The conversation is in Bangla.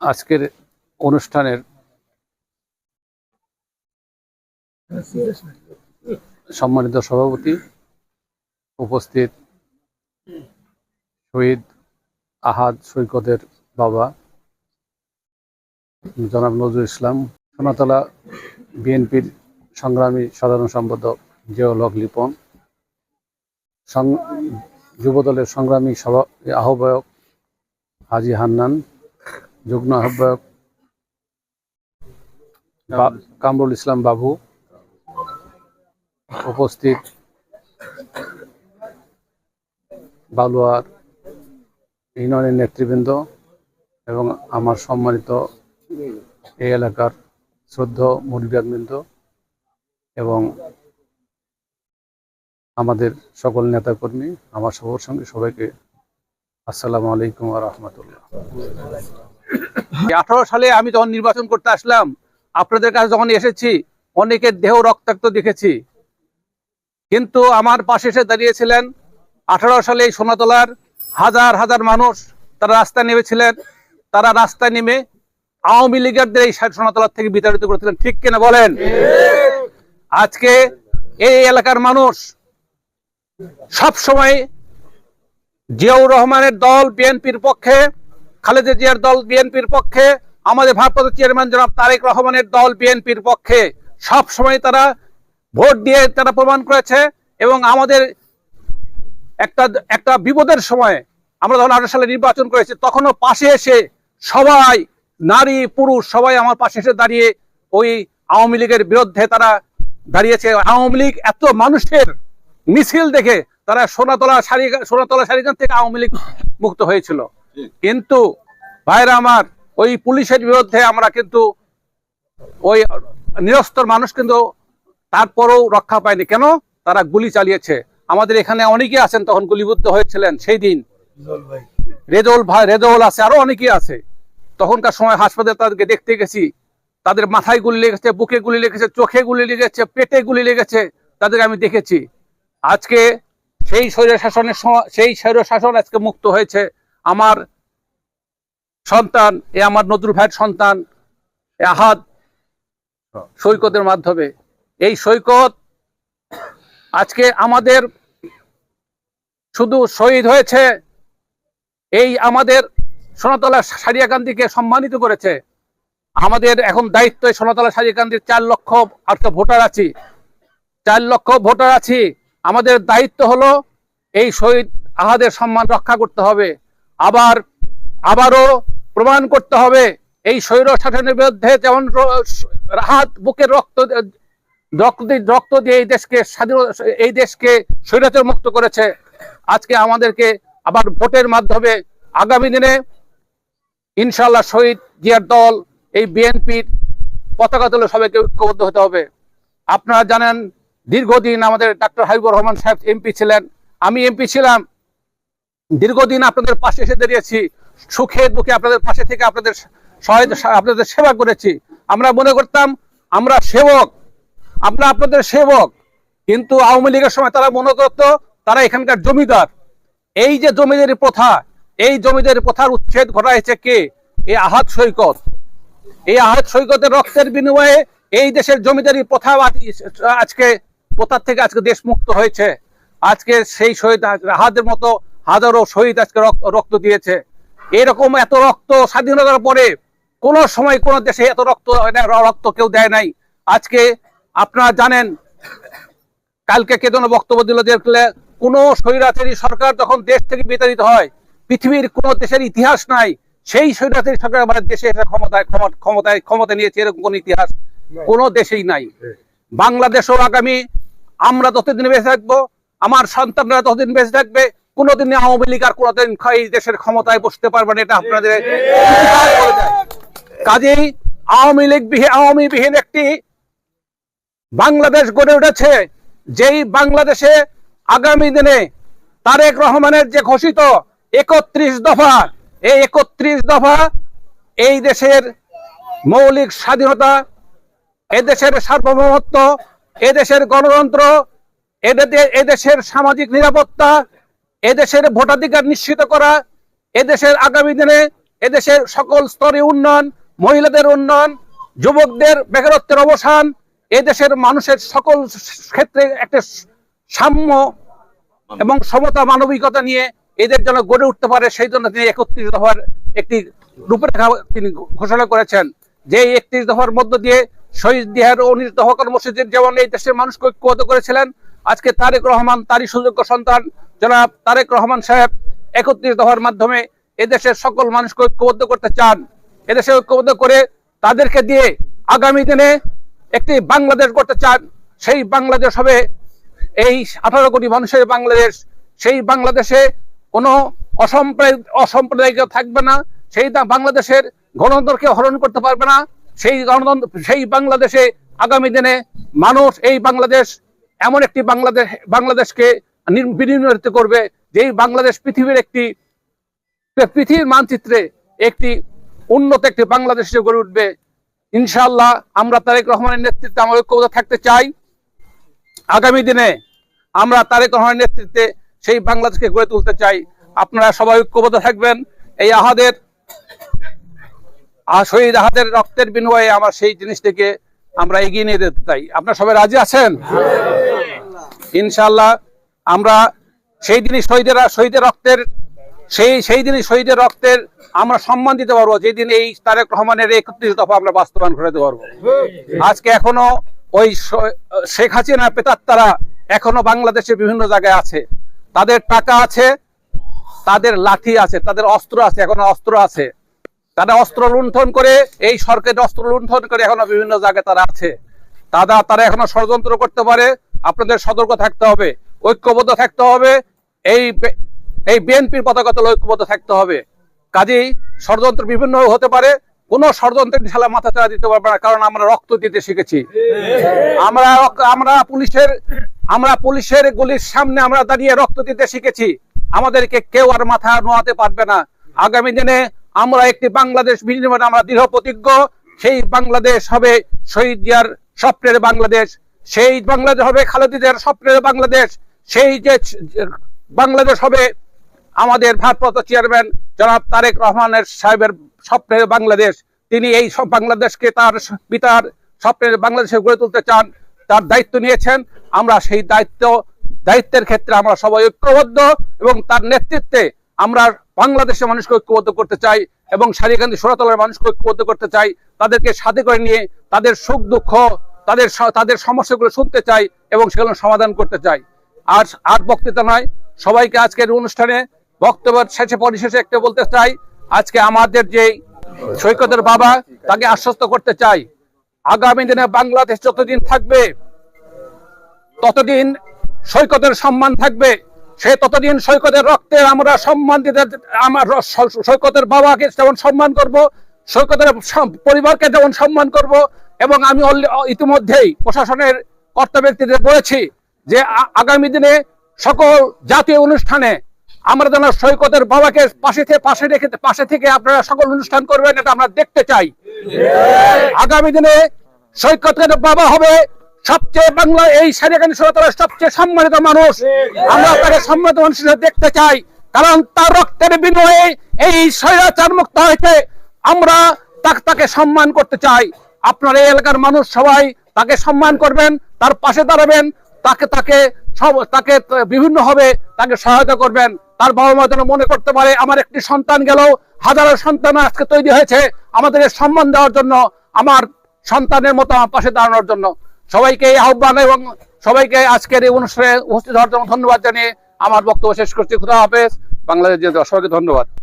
আজকের অনুষ্ঠানের সম্মানিত সভাপতি উপস্থিত শহীদ আহাদ সৈকতের বাবা জনাব নজরুল ইসলাম, সোনাতলা বিএনপির সংগ্রামী সাধারণ সম্পাদক জিয়াউল হক লিপন যুবদলের সংগ্রামী সভা আহ্বায়ক হাজি হান্নান যুগ্ম আহ্বায়ক কামরুল ইসলাম বাবু উপস্থিত, বালুয়ার ইউনিয়নের নেতৃবৃন্দ এবং আমার সম্মানিত এই এলাকার শ্রদ্ধ মুরব্বিয়ানবৃন্দ এবং আমাদের সকল নেতাকর্মী, আমার সবার সঙ্গে সবাইকে আসসালামু আলাইকুম আ রহমতুল্লাহ। আঠারো সালে আমি যখন নির্বাচন করতে আসলাম, আপনাদের কাছে যখন এসেছি অনেকের দেহ রক্তাক্ত দেখেছি। কিন্তু আমার পাশে এসে দাঁড়িয়েছিলেন আঠারো সালে এই সোনাতলার হাজার হাজার মানুষ, তারা রাস্তায় নেমেছিলেন। তারা রাস্তায় নেমে আওয়ামী লীগারদের এই সোনাতলার থেকে বিতাড়িত করেছিলেন। ঠিক কিনা বলেন? আজকে এই এলাকার মানুষ সব সময় জিয়াউর রহমানের দল, বিএনপির পক্ষে খালেদা জিয়ার দল বিএনপির পক্ষে, আমাদের ভারপ্রাপ্ত চেয়ারম্যান জনাব তারেক রহমানের দল বিএনপির পক্ষে। সব সময় তারা ভোট দিয়ে তারা প্রমাণ করেছে এবং আমাদের একটা একটা বিপদের সময় আমরা যখন আঠারো সালে নির্বাচন করেছি, তখনও পাশে এসে সবাই, নারী, পুরুষ, সবাই আমার পাশে এসে দাঁড়িয়ে ওই আওয়ামী লীগের বিরুদ্ধে তারা দাঁড়িয়েছে। আওয়ামী লীগ এত মানুষের মিছিল দেখে তারা সোনাতলা শাড়ি, সোনাতলা শাড়িগান থেকে আওয়ামী লীগ মুক্ত হয়েছিল। কিন্তু ভাইরা আমার ওই পুলিশের বিরুদ্ধে আমরা কিন্তু ওই নিরস্তর মানুষ কিন্তু তারপরেও রক্ষা পায়নি। কেন? তারা গুলি চালিয়েছে। আমাদের এখানে অনেকে আছেন তখন গুলিবদ্ধ হয়েছিলেন সেই দিন। রেজল ভাই। রেজল আছে আরও অনেকেই আছে। তখনকার সময় হাসপাতালে তাদেরকে দেখতে গেছি। তাদের মাথায় গুলি লেগেছে বুকে গুলি লেগেছে চোখে গুলি লেগেছে পেটে গুলি লেগেছে তাদের আমি দেখেছি। আজকে সেই স্বৈর শাসনের সেই স্বৈর শাসন আজকে মুক্ত হয়েছে। আমার সন্তান, এ আমার নজরুল ভাইয়ের সন্তান, এ আহাদ সৈকতের মাধ্যমে। এই সৈকত আজকে আমাদের শুধু শহীদ হয়েছে, এই আমাদের সোনাতলা সারিয়াকান্দিকে সম্মানিত করেছে। আমাদের এখন দায়িত্ব সোনাতলা সারিয়াকান্দির চার লক্ষ অর্থাৎ ভোটার আছি। চার লক্ষ ভোটার আছি। আমাদের দায়িত্ব হলো এই শহীদ আহাদের সম্মান রক্ষা করতে হবে। আবার, আবারও প্রমাণ করতে হবে, এই স্বৈর শাসনের বিরুদ্ধে যেমন রাহাত বুকের রক্ত রক্ত দিয়ে- রক্ত দিয়ে এই দেশকে স্বাধীন, এই দেশকে স্বৈরাচার মুক্ত করেছে। আজকে আমাদেরকে আবার ভোটের মাধ্যমে আগামী দিনে ইনশাল্লাহ শহীদ জিয়ার দল, এই বিএনপির পতাকা তুলে সবাইকে ঐক্যবদ্ধ হতে হবে। আপনারা জানেন, দীর্ঘদিন আমাদের ডাক্তার হাবিবুর রহমান সাহেব এমপি ছিলেন। আমি এমপি ছিলাম দীর্ঘদিন আপনাদের পাশে এসে দাঁড়িয়েছি, সুখে দুঃখে আপনাদের পাশে থেকে আপনাদের আপনাদের সেবা করেছি। আমরা মনে করতাম, আমরা সেবক, আমরা আপনাদের সেবক, কিন্তু আওয়ামী লীগের সময় তারা মনে করতো, তারা এখানকার জমিদার। এই যে জমিদারি প্রথা, এই জমিদারি প্রথার উচ্ছেদ ঘটাইছে কে? এই আহাত সৈকত। এই আহাত সৈকতের রক্তের বিনিময়ে এই দেশের জমিদারি প্রথা আজ- আজকে, প্রথার থেকে আজকে দেশ মুক্ত হয়েছে। আজকে সেই শহীদ আহাদের মতো হাজারো শহীদ আজকে রক্ত রক্ত দিয়েছে। এরকম এত রক্ত স্বাধীনতার পরে কোন সময় কোন দেশে এত রক্ত রক্ত কেউ দেয় নাই। আজকে আপনারা জানেন কালকে কে যেন বক্তব্য দিল যে কোন স্বৈরাচারী সরকার যখন দেশ থেকে বিতাড়িত হয় পৃথিবীর কোন দেশের ইতিহাস নাই সেই স্বৈরাচারী সরকার আমাদের দেশে এসে ক্ষমতায় ক্ষমতা- ক্ষমতায় ক্ষমতা নিয়েছে এরকম কোন ইতিহাস কোন দেশেই নাই। বাংলাদেশও আগামী আমরা যতদিন বেঁচে থাকব আমার সন্তানরা ততদিন বেঁচে থাকবে কোনোদিন আওয়ামী লীগ আর কোনোদিন এই দেশের ক্ষমতায় বসতে পারবে না এটা আপনাদের। কাজেই আওয়ামী লীগ বিহীন আওয়ামী বিহীন একটি বাংলাদেশ গড়ে উঠেছে যেই বাংলাদেশে আগামী দিনে তারেক রহমানের যে ঘোষিত একত্রিশ দফা এই একত্রিশ দফা এই দেশের মৌলিক স্বাধীনতা এদেশের সার্বভৌমত্ব এদেশের গণতন্ত্র এদে- এদেশের সামাজিক নিরাপত্তা এদেশের ভোটাধিকার নিশ্চিত করা, এদেশের আগামী দিনে এদেশের সকল স্তরে উন্নয়ন, মহিলাদের উন্নয়ন, যুবকদের বেকারত্বের অবসান, এদেশের মানুষের সকল ক্ষেত্রে একটা সাম্য এবং সমতা মানবিকতা নিয়ে এদের জন্য গড়ে উঠতে পারে, সেই জন্য তিনি একত্রিশ দফার একটি রূপরেখা তিনি ঘোষণা করেছেন যে একত্রিশ দফার মধ্য দিয়ে শহীদ দিহার ও দফা কর্মসূচির যেমন এই দেশের মানুষকে ঐক্যবদ্ধ করেছিলেন, আজকে তারেক রহমান তারই সুযোগ্য সন্তান জনাব তারেক রহমান সাহেব একত্রিশ দফার মাধ্যমে এদেশের সকল মানুষকে ঐক্যবদ্ধ করতে চান। এদেশে ঐক্যবদ্ধ করে তাদেরকে দিয়ে আগামী দিনে একটি বাংলাদেশ করতে চান। সেই বাংলাদেশ হবে এই আঠারো কোটি মানুষের বাংলাদেশ। সেই বাংলাদেশে কোনো অসাম্প্রদায়িক অসাম্প্রদায়িক থাকবে না। সেই বাংলাদেশের গণতন্ত্রকে হরণ করতে পারবে না। সেই গণতন্ত্র, সেই বাংলাদেশে আগামী দিনে মানুষ এই বাংলাদেশ, এমন একটি বাংলাদেশ, বাংলাদেশকে বিনির্মিত করবে যেই বাংলাদেশ পৃথিবীর একটি পৃথিবীর মানচিত্রে একটি উন্নত একটি বাংলাদেশ গড়ে উঠবে। ইনশাল্লাহ আমরা তারেক রহমানের নেতৃত্বে আমরা ঐক্যবদ্ধ থাকতে চাই। আগামী দিনে আমরা তারেক রহমানের নেতৃত্বে সেই বাংলাদেশকে গড়ে তুলতে চাই। আপনারা সবাই ঐক্যবদ্ধ থাকবেন। এই আহাদের আহ, শহীদ আহাদের রক্তের বিনিময়ে আমরা সেই জিনিসটিকে আমরা এগিয়ে নিয়ে যেতে চাই। আপনারা সবাই রাজি আছেন? ইনশাআল্লাহ আমরা সেই দিনই শহীদেরা, শহীদের রক্তের, সেই সেই দিনই শহীদের রক্তের আমরা সম্মান দিতে পারব, যেদিন এই তারেক রহমানের একত্রিশ দফা আমরা বাস্তবায়ন করে দিতে পারব। আজকে এখনও ওই শেখ হাসিনা, পেতাত্তারা এখনও বাংলাদেশের বিভিন্ন জায়গায় আছে। তাদের টাকা আছে, তাদের লাঠি আছে, তাদের অস্ত্র আছে, এখনও অস্ত্র আছে। তারা অস্ত্র লুণ্ঠন করে, এই সরকারের অস্ত্র লুণ্ঠন করে এখনও বিভিন্ন জায়গায় তারা আছে। তারা তারা এখনও ষড়যন্ত্র করতে পারে, আপনাদের সতর্ক থাকতে হবে। ঐক্যবদ্ধ থাকতে হবে। এই এই বিএনপির পতাকা তলে ঐক্যবদ্ধ থাকতে হবে। কাজেই ষড়যন্ত্র বিভিন্ন হতে পারে, কোন ষড়যন্ত্রের ঢালা মাথা চাড়া দিতে পারবে না, কারণ আমরা রক্ত দিতে শিখেছি। আমরা আমরা পুলিশের আমরা পুলিশের গুলির সামনে আমরা দাঁড়িয়ে রক্ত দিতে শিখেছি। আমাদেরকে কেউ আর মাথা নোয়াতে পারবে না। আগামী দিনে আমরা একটি বাংলাদেশ বিনিময়ে আমরা দৃঢ় প্রতিজ্ঞ, সেই বাংলাদেশ হবে শহীদ জিয়ার স্বপ্নের বাংলাদেশ, সেই বাংলাদেশ হবে খালেদিদের স্বপ্নের বাংলাদেশ। সেই যে বাংলাদেশ হবে আমাদের ভারপ্রাপ্ত চেয়ারম্যান জনাব তারেক রহমানের সাহেবের স্বপ্নের বাংলাদেশ। তিনি এই সব বাংলাদেশকে তার পিতার স্বপ্নের বাংলাদেশে গড়ে তুলতে চান, তার দায়িত্ব নিয়েছেন। আমরা সেই দায়িত্ব, দায়িত্বের ক্ষেত্রে আমরা সবাই ঐক্যবদ্ধ এবং তার নেতৃত্বে আমরা বাংলাদেশের মানুষকে ঐক্যবদ্ধ করতে চাই এবং সারিকান্দি সোরাতলার মানুষকে ঐক্যবদ্ধ করতে চাই। তাদেরকে সাথে করে নিয়ে তাদের সুখ দুঃখ তাদের তাদের সমস্যাগুলো শুনতে চাই এবং সেগুলো সমাধান করতে চাই। আর আর বক্তৃতা নয়। সবাইকে আজকের অনুষ্ঠানে বক্তব্য শেষে পরিশেষে একটা বলতে চাই, আজকে আমাদের যে সৈকতের বাবা, তাকে আশ্বস্ত করতে চাই। আগামী দিনে বাংলাদেশ যতদিন থাকবে, ততদিন সৈকতের সম্মান থাকবে। সে ততদিন সৈকতের রক্তের আমরা সম্মান দিতে, আমার সৈকতের বাবাকে যেমন সম্মান করব, সৈকতের পরিবারকে যেমন সম্মান করব, এবং আমি ইতিমধ্যেই প্রশাসনের কর্তা ব্যক্তিদের বলেছি যে আগামী দিনে সকল জাতীয় অনুষ্ঠানে আমরা যেন সৈকতের বাবাকে পাশে থেকে পাশে রেখে পাশে থেকে আপনারা সকল অনুষ্ঠান করবেন, এটা আমরা দেখতে চাই। আগামী দিনে সৈকতের বাবা হবে? সবচেয়ে বাংলা এই সারিয়াকানি সরতলার সবচেয়ে সম্মানিত মানুষ। আমরা তাকে সম্মানিত মানুষ হিসেবে দেখতে চাই। কারণ তার রক্তের বিনিময়ে এই স্বৈরাচার মুক্ত হয়েছে। আমরা তাকে সম্মান করতে চাই। আপনার এই এলাকার মানুষ সবাই তাকে সম্মান করবেন, তার পাশে দাঁড়াবেন। তাকে তাকে তাকে বিভিন্ন হবে তাকে সহায়তা করবেন। তার বাবা মা যেন মনে করতে পারে, আমার একটি সন্তান গেল, হাজারো সন্তান আজকে তৈরি হয়েছে আমাদের সম্মান দেওয়ার জন্য, আমার সন্তানের মতো আমার পাশে দাঁড়ানোর জন্য। সবাইকে এই আহ্বান এবং সবাইকে আজকের এই অনুষ্ঠানে উপস্থিত হওয়ার জন্য ধন্যবাদ জানিয়ে আমার বক্তব্য শেষ করছি। খুদা হাফেজ। বাংলাদেশ সবাইকে ধন্যবাদ।